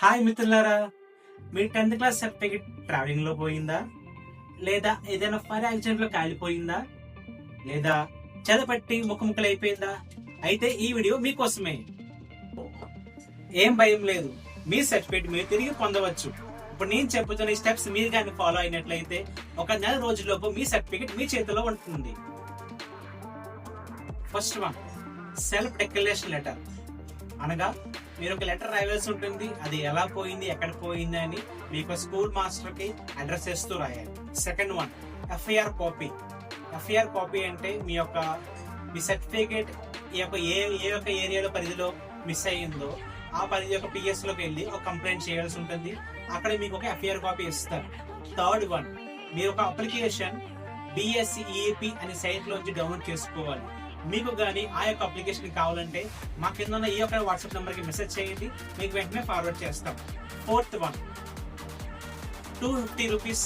Hi మిత్రులారా మీ tenth class certificate ట్రావెలింగ్లో పోయిందా? లేదా ఏదైనా ఫైర్ యాక్సిడెంట్లో కాలిపోయిందా? లేదా చెదపట్టి ముఖముఖలు అయిపోయిందా అయితే ఈ వీడియో మీకోసమే. ఏం భయం లేదు. మీ సర్టిఫికేట్ మీరు తిరిగి పొందవచ్చు. ఇప్పుడు నేను చెబుతున్న ఈ స్టెప్స్ మీరు కానీ ఫాలో అయినట్లయితే ఒక నెల రోజుల్లోపు మీ సర్టిఫికేట్ మీ చేతిలో ఉంటుంది. First one self declaration letter అనగా మీరు ఒక లెటర్ రాయాల్సి ఉంటుంది. అది ఎలా పోయింది ఎక్కడ పోయింది అని మీకు స్కూల్ మాస్టర్కి అడ్రస్ చేస్తూ రాయాలి. Second one FIR copy. FIR copy అంటే మీ యొక్క మీ సర్టిఫికేట్ ఈ యొక్క ఏ ఏ యొక్క ఏరియాలో పరిధిలో మిస్ అయ్యిందో ఆ పరిధి యొక్క పిఎస్లోకి వెళ్ళి ఒక కంప్లైంట్ చేయాల్సి ఉంటుంది. అక్కడ మీకు ఒక ఎఫ్ఐఆర్ కాపీ ఇస్తారు. థర్డ్ వన్ మీరు ఒక అప్లికేషన్ బిఎస్సిఈపి అనే సైట్ లోంచి డౌన్లోడ్ చేసుకోవాలి. మీకు కానీ ఆ యొక్క అప్లికేషన్ కావాలంటే మా కింద ఉన్న ఈ యొక్క వాట్సాప్ నెంబర్కి మెసేజ్ చేయండి. మీకు వెంటనే ఫార్వర్డ్ చేస్తాం. Fourth one two fifty rupees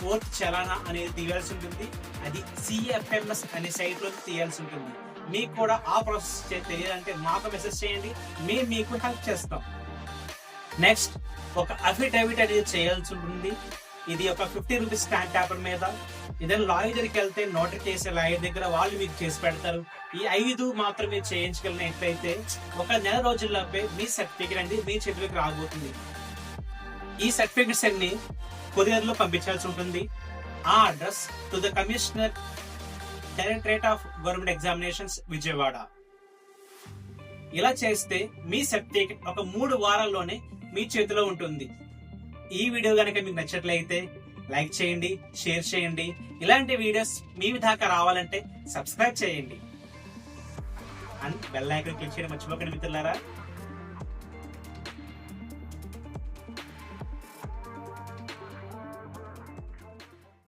fourth చలానా అనేది తీయాల్సి ఉంటుంది. అది సిఎఫ్ఎంఎస్ అనే సైట్లో తీయాల్సి ఉంటుంది. మీకు కూడా ఆ ప్రాసెస్ తెలియాలంటే మాకు మెసేజ్ చేయండి. మేము మీకు హెల్ప్ చేస్తాం. నెక్స్ట్ ఒక అఫిడవిట్ అనేది చేయాల్సి ఉంటుంది. ఇది ఒక ఫిఫ్టీ రూపీస్ స్టాంప్ పేపర్ మీద. ఏదైనా లాయర్ దగ్గరికి వెళ్తే నోటరీ చేసే లాయర్ దగ్గర వాళ్ళు మీకు చేసి పెడతారు. ఈ ఐదు మాత్రమే చేయించగలిగినట్లయితే ఒక నెల రోజుల్లోపే మీ సర్టిఫికేట్ అనేది మీ చేతిలోకి రాబోతుంది. ఈ సర్టిఫికెట్స్ అన్ని కొరియర్లో పంపించాల్సి ఉంటుంది. ఆ address to the commissioner directorate of government examinations Vijayawada. ఇలా చేస్తే మీ సర్టిఫికేట్ ఒక మూడు వారాల్లోనే మీ చేతిలో ఉంటుంది. ఈ వీడియో కనుక మీకు నచ్చట్లయితే లైక్ చేయండి షేర్ చేయండి. ఇలాంటి వీడియోస్ మీ దాకా రావాలంటే సబ్స్క్రైబ్ చేయండి. అండ్ బెల్ ఐకాన్ క్లిక్ చేయడం మర్చిపోకండి మిత్రులారా.